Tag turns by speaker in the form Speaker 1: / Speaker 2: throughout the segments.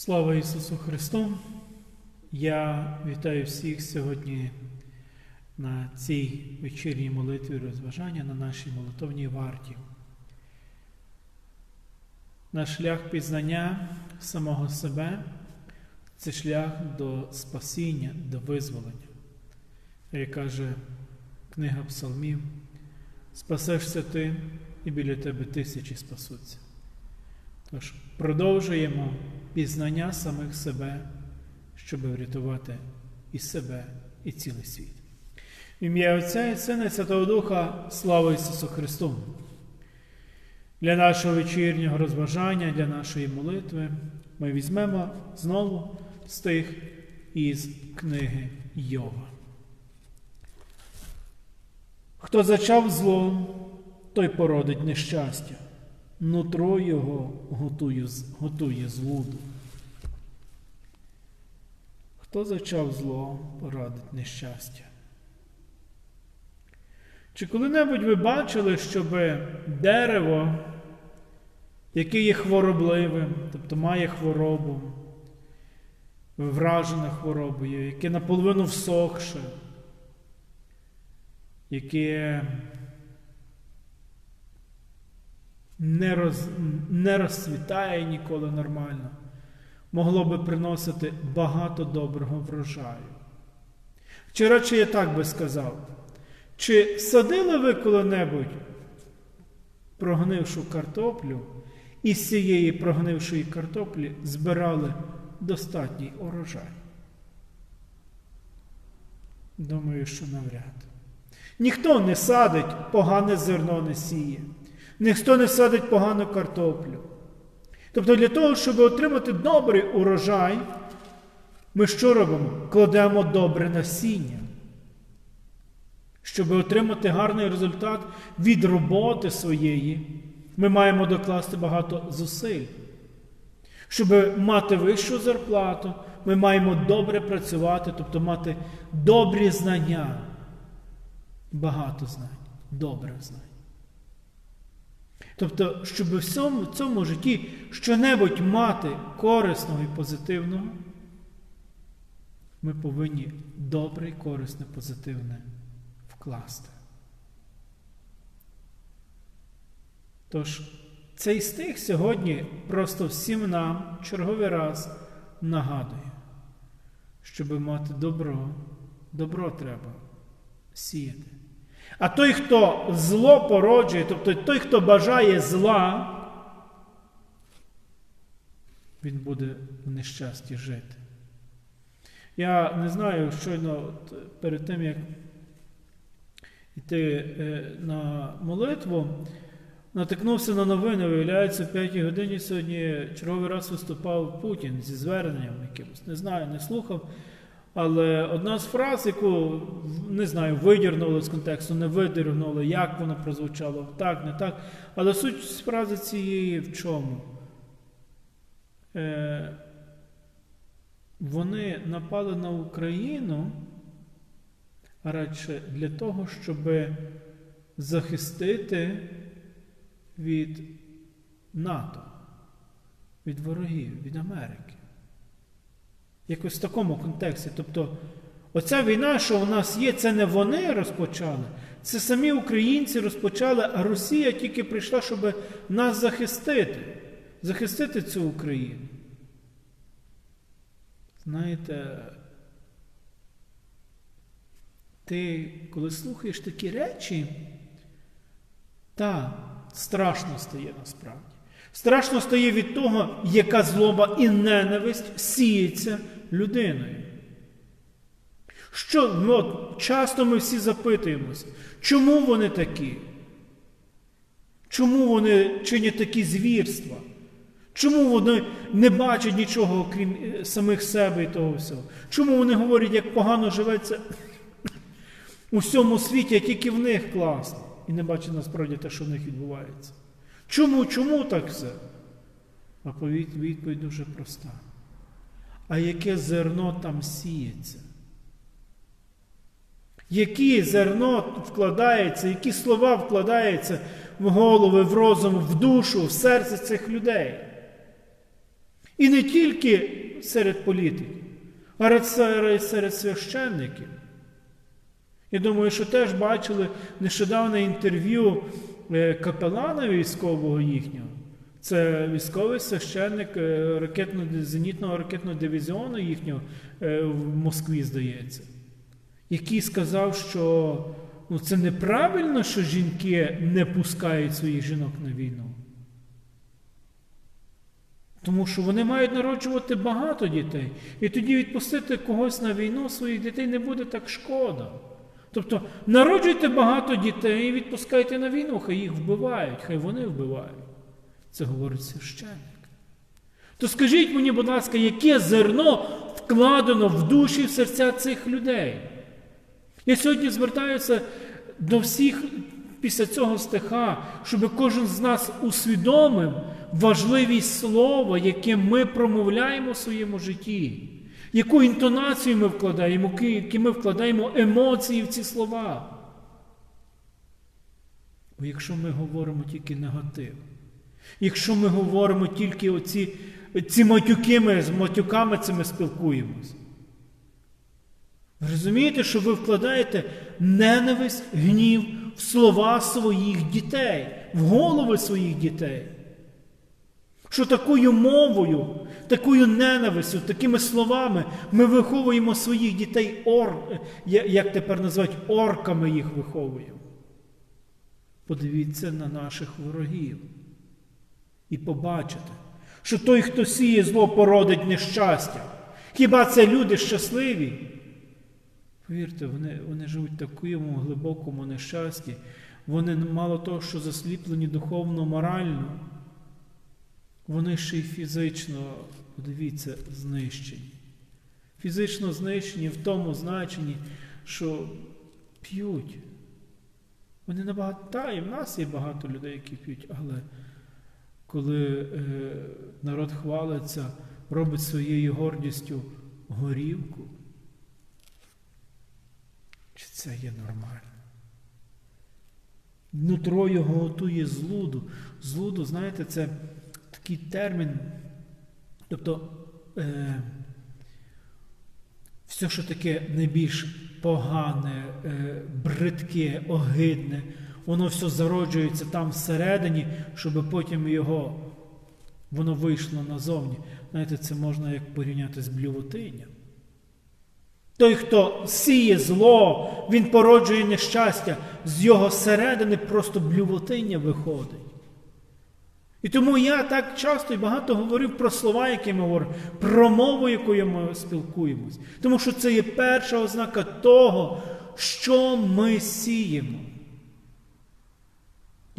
Speaker 1: Слава Ісусу Христу! Я вітаю всіх сьогодні на цій вечірній молитві розважання на нашій молитовній варті. Наш шлях пізнання самого себе це шлях до спасіння, до визволення. Як каже книга Псалмів, спасешся ти, і біля тебе тисячі спасуться. Тож продовжуємо пізнання самих себе, щоб врятувати і себе, і цілий світ. В ім'я Отця і Сина Святого Духа, слава Ісусу Христу! Для нашого вечірнього розважання, для нашої молитви ми візьмемо знову стих із книги Йова. Хто зачав зло, той породить нещастя нутро його готує, готує злуду. Хто зачав зло, порадить нещастя. Чи коли-небудь ви бачили, щоб дерево, яке є хворобливим, тобто має хворобу, вражене хворобою, яке наполовину всохше, яке не, роз, не розцвітає ніколи нормально, могло би приносити багато доброго врожаю. Чи радше я так би сказав, чи садили ви коли-небудь прогнившу картоплю, і з цієї прогнившої картоплі збирали достатній урожай? Думаю, що навряд. Ніхто не садить, погане зерно не сіє. Ніхто не садить погану картоплю. Тобто для того, щоб отримати добрий урожай, ми що робимо? Кладемо добре насіння. Щоб отримати гарний результат від роботи своєї, ми маємо докласти багато зусиль. Щоб мати вищу зарплату, ми маємо добре працювати, тобто мати добрі знання. Багато знань, добре знань. Тобто, щоб в цьому, цьому житті щонебудь мати корисного і позитивного, ми повинні добре, і корисне, позитивне вкласти. Тож, цей стих сьогодні просто всім нам черговий раз нагадує, щоб мати добро, добро треба сіяти. А той, хто зло породжує, тобто той, хто бажає зла, він буде в нещасті жити. Я не знаю, щойно перед тим, як йти на молитву, натикнувся на новини, виявляється, в 5 годині сьогодні черговий раз виступав Путін зі зверненням якимось. Не знаю, не слухав. Але одна з фраз, яку не знаю, видірнули з контексту, не видірнули, як воно прозвучало, так, не так. Але суть фрази цієї в чому? Е, Вони напали на Україну радше для того, щоб захистити від НАТО, від ворогів, від Америки. Якось в такому контексті. Тобто, оця війна, що у нас є, це не вони розпочали, це самі українці розпочали, а Росія тільки прийшла, щоб нас захистити, захистити цю Україну. Знаєте, ти, коли слухаєш такі речі, та страшно стає насправді. Страшно стає від того, яка злоба і ненависть сіється людиною. Що ну, часто ми всі запитуємося, чому вони такі? Чому вони чинять такі звірства? Чому вони не бачать нічого, окрім е, самих себе і того всього? Чому вони говорять, як погано живеться у всьому світі, а тільки в них класно, і не бачать насправді те, що в них відбувається? Чому, чому так все? А відповідь дуже проста. А яке зерно там сіється? Яке зерно вкладається, які слова вкладаються в голови, в розум, в душу, в серце цих людей? І не тільки серед політиків, а серед, серед священників. Я думаю, що теж бачили нещодавне інтерв'ю е, капелана військового їхнього. Це військовий священник е, ракетно зенітного ракетного дивізіону їхнього е, в Москві, здається, який сказав, що ну, це неправильно, що жінки не пускають своїх жінок на війну. Тому що вони мають народжувати багато дітей. І тоді відпустити когось на війну своїх дітей не буде так шкода. Тобто народжуйте багато дітей і відпускайте на війну, хай їх вбивають, хай вони вбивають. Це говорить священник. То скажіть мені, будь ласка, яке зерно вкладено в душі в серця цих людей? Я сьогодні звертаюся до всіх після цього стиха, щоб кожен з нас усвідомив важливість слова, яке ми промовляємо в своєму житті, яку інтонацію ми вкладаємо, які ми вкладаємо емоції в ці слова. Бо якщо ми говоримо тільки негатив, якщо ми говоримо тільки оці ці матюки, ми з матюками цими спілкуємось, розумієте, що ви вкладаєте ненависть, гнів в слова своїх дітей, в голови своїх дітей. Що такою мовою, такою ненавистю, такими словами ми виховуємо своїх дітей, ор, як тепер називають, орками їх виховуємо. Подивіться на наших ворогів і побачите, що той, хто сіє зло, породить нещастя. Хіба це люди щасливі? Повірте, вони вони живуть в такому глибокому нещасті. Вони мало того, що засліплені духовно, морально, вони ще й фізично, подивіться, знищені. Фізично знищені в тому значенні, що п'ють. Вони набагато, та, і в нас є багато людей, які п'ють, але коли е, народ хвалиться, робить своєю гордістю горівку, чи це є нормально? Нутро його готує злуду. Злуду, знаєте, це такий термін. Тобто е, все, що таке найбільш погане, е, бридке, огидне, воно все зароджується там всередині, щоб потім його воно вийшло назовні. Знаєте, це можна як порівняти з блювотинням. Той, хто сіє зло, він породжує нещастя, з його середини просто блювотиння виходить. І тому я так часто і багато говорив про слова, які ми говоримо, про мову, якою ми спілкуємось. Тому що це є перша ознака того, що ми сіємо.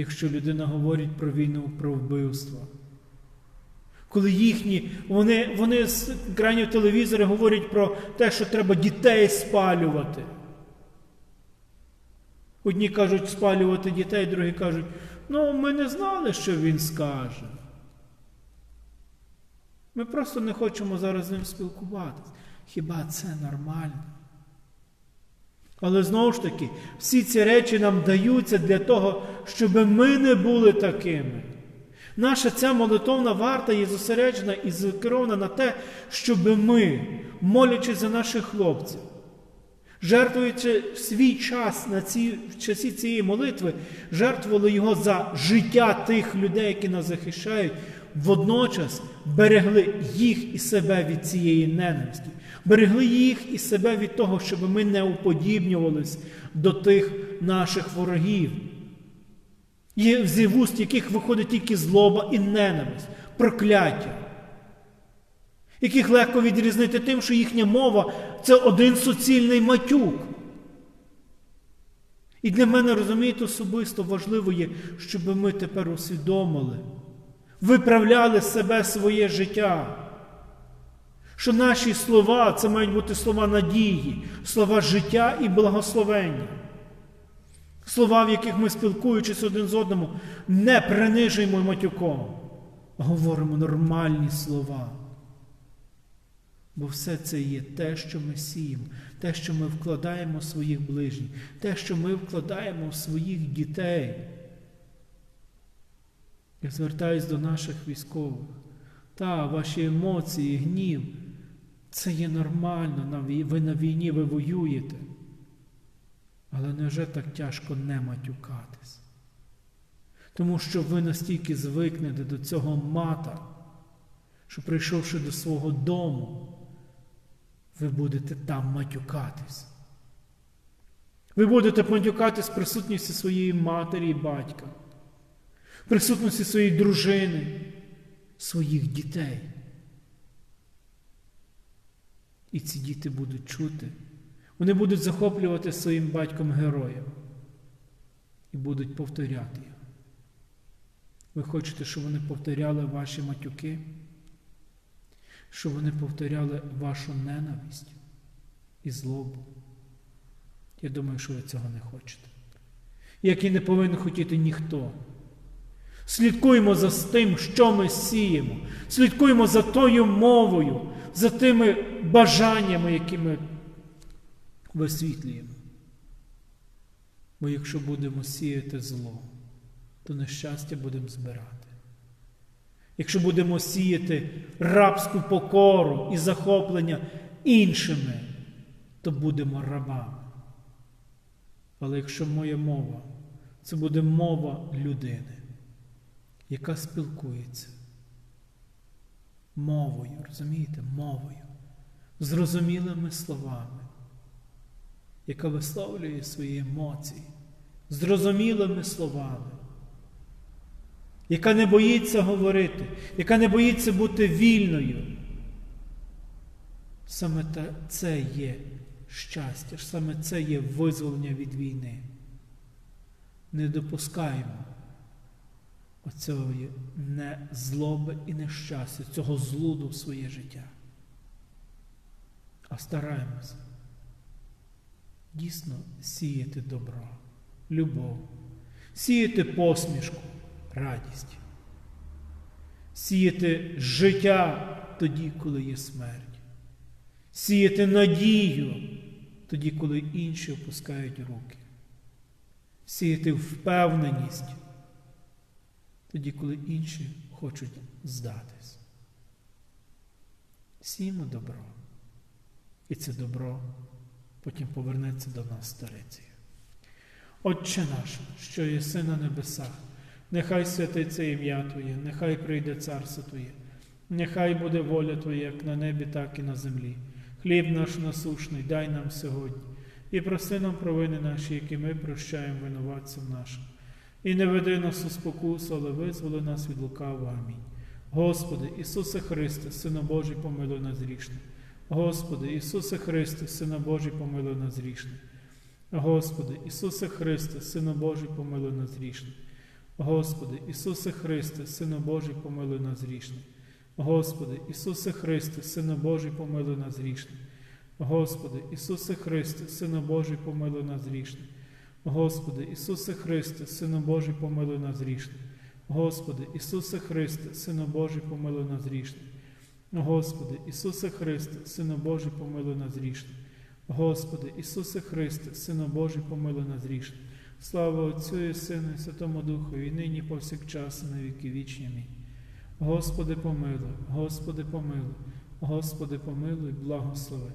Speaker 1: Якщо людина говорить про війну, про вбивство. Коли їхні, вони вони з екранів телевізора говорять про те, що треба дітей спалювати. Одні кажуть спалювати дітей, другі кажуть, ну ми не знали, що він скаже. Ми просто не хочемо зараз з ним спілкуватися. Хіба це нормально? Але знову ж таки, всі ці речі нам даються для того, щоб ми не були такими. Наша ця молитовна варта є зосереджена і закерована на те, щоб ми, молячи за наших хлопців, жертвуючи свій час на ці, в часі цієї молитви, жертвували його за життя тих людей, які нас захищають, водночас берегли їх і себе від цієї ненависті, берегли їх і себе від того, щоб ми не уподібнювались до тих наших ворогів з вуст яких виходить тільки злоба і ненависть, прокляття, яких легко відрізнити тим, що їхня мова це один суцільний матюк. І для мене, розумієте, особисто важливо є, щоб ми тепер усвідомили, виправляли себе своє життя. Що наші слова це мають бути слова надії, слова життя і благословення слова, в яких ми спілкуючись один з одним, не принижуємо матюком, а говоримо нормальні слова. Бо все це є те, що ми сіємо, те, що ми вкладаємо в своїх ближніх, те, що ми вкладаємо в своїх дітей. Я звертаюсь до наших військових. Та, ваші емоції, гнів, це є нормально. Ви на війні, ви воюєте. Але невже так тяжко не матюкатись? Тому що ви настільки звикнете до цього мата, що прийшовши до свого дому, ви будете там матюкатись. Ви будете матюкатись в присутності своєї матері і батька, присутності своєї дружини, своїх дітей. І ці діти будуть чути, вони будуть захоплювати своїм батьком героєм і будуть повторяти його. Ви хочете, щоб вони повторяли ваші матюки, щоб вони повторяли вашу ненависть і злобу. Я думаю, що ви цього не хочете. Як і не повинен хотіти ніхто. Слідкуємо за тим, що ми сіємо. Слідкуємо за тою мовою, за тими бажаннями, які ми висвітлюємо. Бо якщо будемо сіяти зло, то нещастя будемо збирати. Якщо будемо сіяти рабську покору і захоплення іншими, то будемо рабами. Але якщо моя мова, це буде мова людини, яка спілкується мовою, розумієте, мовою, зрозумілими словами, яка висловлює свої емоції, зрозумілими словами, яка не боїться говорити, яка не боїться бути вільною. Саме це є щастя, саме це є визволення від війни. Не допускаємо оцього не злоби і нещастя, цього злуду в своє життя. А стараємося дійсно сіяти добро, любов, сіяти посмішку, радість, сіяти життя тоді, коли є смерть, сіяти надію тоді, коли інші опускають руки, сіяти впевненість тоді, коли інші хочуть здатись. Сіємо добро. І це добро потім повернеться до нас старицею. Отче наш, що єси на небесах, нехай святиться ім'я Твоє, нехай прийде царство Твоє, нехай буде воля Твоя, як на небі, так і на землі. Хліб наш насушний, дай нам сьогодні, і прости нам провини наші, які ми прощаємо винуватцям нашим. І не веди нас у спокусу, але визволи нас від лукавого. Амінь. Господи, Ісусе Христе, Сина Божий, помилуй нас грішних. Господи, Ісусе Христе, Сина Божий, помилуй нас грішних. Господи, Ісусе Христе, Сина Божий, помилуй нас грішних. Господи, Ісусе Христе, Сина Божий, помилуй нас грішних. Господи, Ісусе Христе, Сина Божий, помилуй нас грішних. Господи, Ісусе Христе, Сина Божий, помилуй нас грішних. Господи, Ісусе Христе, Сину Божий, помилуй нас грішних. Господи, Ісусе Христе, Сину Божий, помилуй нас грішних. Господи, Ісусе Христе, Сину Божий, помилуй нас грішних. Господи, Ісусе Христе, Сину Божий, помилуй нас грішних. Слава Отцю і Сину, і Святому Духу, і нині повсякчас, і на віки вічні. Господи, помилуй, Господи, помилуй, Господи, помилуй, благослови.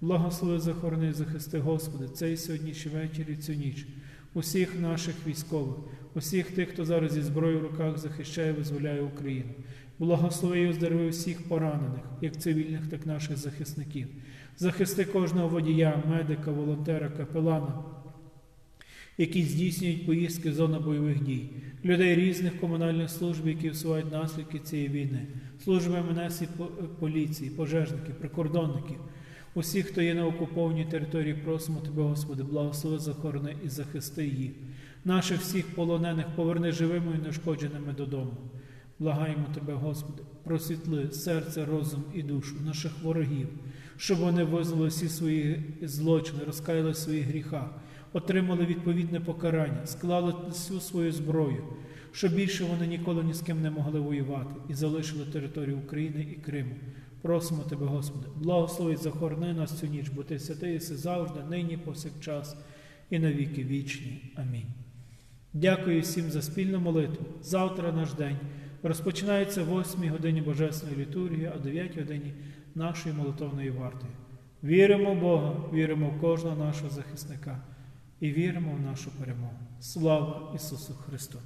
Speaker 1: Благослови, захорони, захисти, Господи, цей сьогоднішній вечір і цю ніч, усіх наших військових, усіх тих, хто зараз зі зброєю в руках захищає, і визволяє Україну. Благослови і оздорови всіх поранених, як цивільних, так і наших захисників. Захисти кожного водія, медика, волонтера, капелана, які здійснюють поїздки в зону бойових дій, людей різних комунальних служб, які всувають наслідки цієї війни, служби МНС і поліції, пожежників, прикордонників, усіх, хто є на окупованій території, просимо Тебе, Господи, благослови, захорони і захисти їх. Наших всіх полонених поверни живими і нешкодженими додому. Благаємо Тебе, Господи, просвітли серце, розум і душу наших ворогів, щоб вони визнали всі свої злочини, розкаяли в своїх гріхах, отримали відповідне покарання, склали всю свою зброю, щоб більше вони ніколи ні з ким не могли воювати і залишили територію України і Криму. Просимо Тебе, Господи, благослови захорони нас цю ніч, бо Ти святий єси завжди, нині, повсякчас і на віки вічні. Амінь. Дякую всім за спільну молитву. Завтра наш день розпочинається в 8 годині Божественної літургії, а в 9 годині нашої молитовної варти. Віримо в Бога, віримо в кожного нашого захисника і віримо в нашу перемогу. Слава Ісусу Христу!